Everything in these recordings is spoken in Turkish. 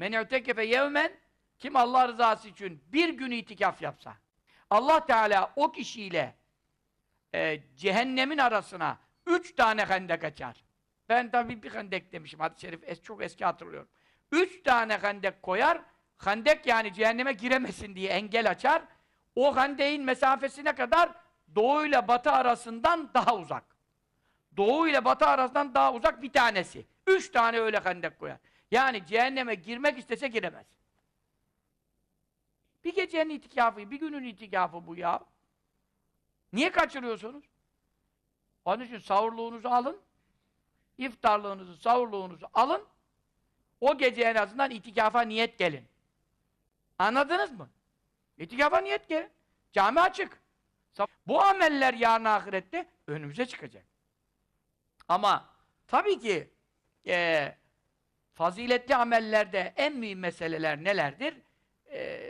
Men i'tekefe yevmen kim Allah rızası için bir gün itikaf yapsa Allah Teala o kişiyle e, cehennemin arasına üç tane hendek açar. Ben tabii bir hendek demişim. Hadis-i şerif es, çok eski hatırlıyorum. Üç tane hendek koyar. Hendek yani cehenneme giremesin diye engel açar. O hendeğin mesafesine kadar doğu ile batı arasından daha uzak. Doğu ile batı arasından daha uzak bir tanesi. Üç tane öyle hendek koyar. Yani cehenneme girmek istese giremez. Bir gecenin itikafı, bir günün itikafı bu ya. Niye kaçırıyorsunuz? Onun için savurluğunuzu alın, iftarlığınızı, savurluğunuzu alın, o gece en azından itikafa niyet gelin. Anladınız mı? İtikafa niyet gelin. Cami açık. Bu ameller yarın ahirette önümüze çıkacak. Ama tabii ki e, faziletli amellerde en mühim meseleler nelerdir? E,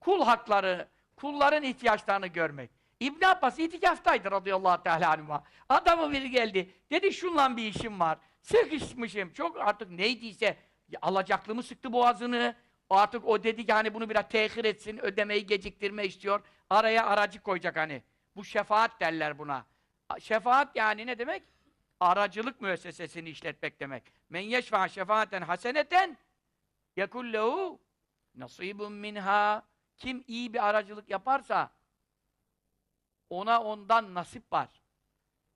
kul hakları, kulların ihtiyaçlarını görmek. İbn Abbas itikaftaydı radıyallahu teala anhuma. Adamı biri geldi. Dedi şunla bir işim var. Sıkışmışım. Çok artık neydiyse alacaklımı sıktı boğazını. Artık o dedi ki hani bunu biraz tehir etsin, ödemeyi geciktirme istiyor. Araya aracı koyacak hani. Bu şefaat derler buna. Şefaat yani ne demek? Aracılık müessesesini işletmek demek. Men yeşfa şefaaten haseneten yekullehu nasibun minha kim iyi bir aracılık yaparsa ona ondan nasip var.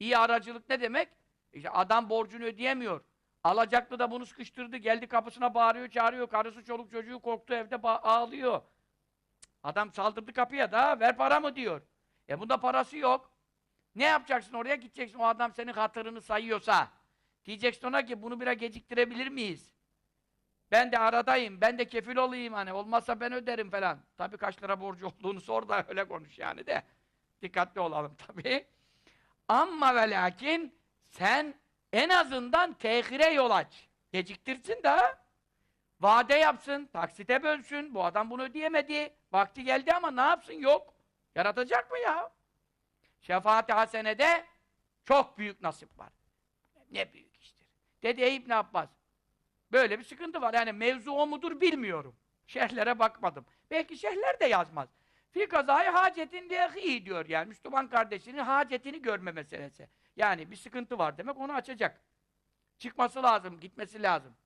İyi aracılık ne demek? İşte adam borcunu ödeyemiyor. Alacaklı da bunu sıkıştırdı. Geldi kapısına bağırıyor, çağırıyor. Karısı, çoluk çocuğu korktu evde ağlıyor. Adam saldırdı kapıya da ver para mı diyor. E bunda parası yok. Ne yapacaksın oraya? Gideceksin. O adam senin hatırını sayıyorsa. Diyeceksin ona ki bunu biraz geciktirebilir miyiz? Ben de aradayım. Ben de kefil olayım hani. Olmazsa ben öderim falan. Tabii kaç lira borcu olduğunu sor da öyle konuş yani de. Dikkatli olalım tabii. Ama ve lakin sen en azından tehire yol aç. Geciktirsin de vade yapsın, taksite bölsün. Bu adam bunu ödeyemedi. Vakti geldi ama ne yapsın? Yok. Yaratacak mı ya? Şefaat-i hasenede çok büyük nasip var. Ne büyük iştir. Dedi ey İbn Abbas. Böyle bir sıkıntı var. Yani mevzu o mudur bilmiyorum. Şerhlere bakmadım. Belki şerhler de yazmaz. Fi kazayı hacetin diye diyor yani. Müslüman kardeşinin hacetini görme meselesi. Yani bir sıkıntı var demek onu açacak. Çıkması lazım, gitmesi lazım.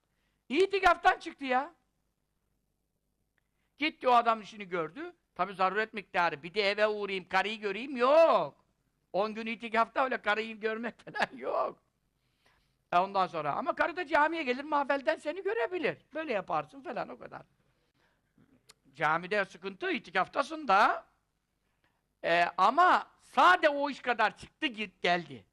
İtikaftan çıktı ya. Gitti o adam işini gördü. Tabi zaruret miktarı. Bir de eve uğrayayım, karıyı göreyim yok. 10 gün itikafta öyle karıyı görmek falan yok. E ondan sonra ama karı da camiye gelir mahvelden seni görebilir. Böyle yaparsın falan o kadar. Camide sıkıntı, itikaftasın da. E, ama sade o iş kadar çıktı git geldi.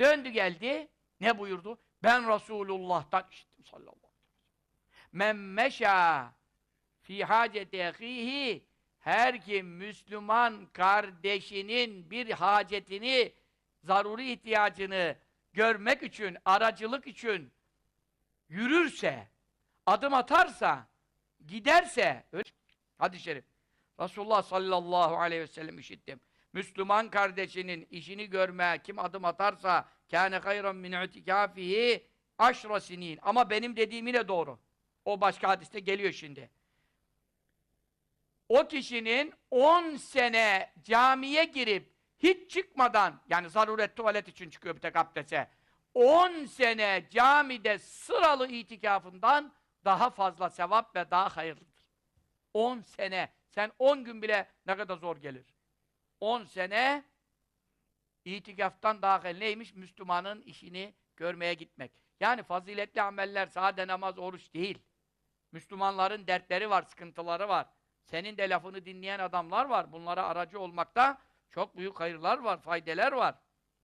Döndü geldi. Ne buyurdu? Ben Resulullah'tan işittim sallallahu aleyhi ve sellem. Men meşâ fî hâceti ehîhî her kim Müslüman kardeşinin bir hacetini, zaruri ihtiyacını görmek için, aracılık için yürürse, adım atarsa, giderse, hadis-i şerif. Resulullah sallallahu aleyhi ve sellem işittim. Müslüman kardeşinin işini görmeye kim adım atarsa kâne hayran min itikâfihi aşra sinin. Ama benim dediğim yine doğru. O başka hadiste geliyor şimdi. O kişinin 10 sene camiye girip hiç çıkmadan, yani zaruret tuvalet için çıkıyor bir tek abdese, 10 sene camide sıralı itikafından daha fazla sevap ve daha hayırlıdır. 10 sene. Sen 10 gün bile ne kadar zor gelir. 10 sene itikaftan daha hayırlı. Neymiş? Müslümanın işini görmeye gitmek. Yani faziletli ameller sade namaz, oruç değil. Müslümanların dertleri var, sıkıntıları var. Senin de lafını dinleyen adamlar var. Bunlara aracı olmakta çok büyük hayırlar var, faydeler var.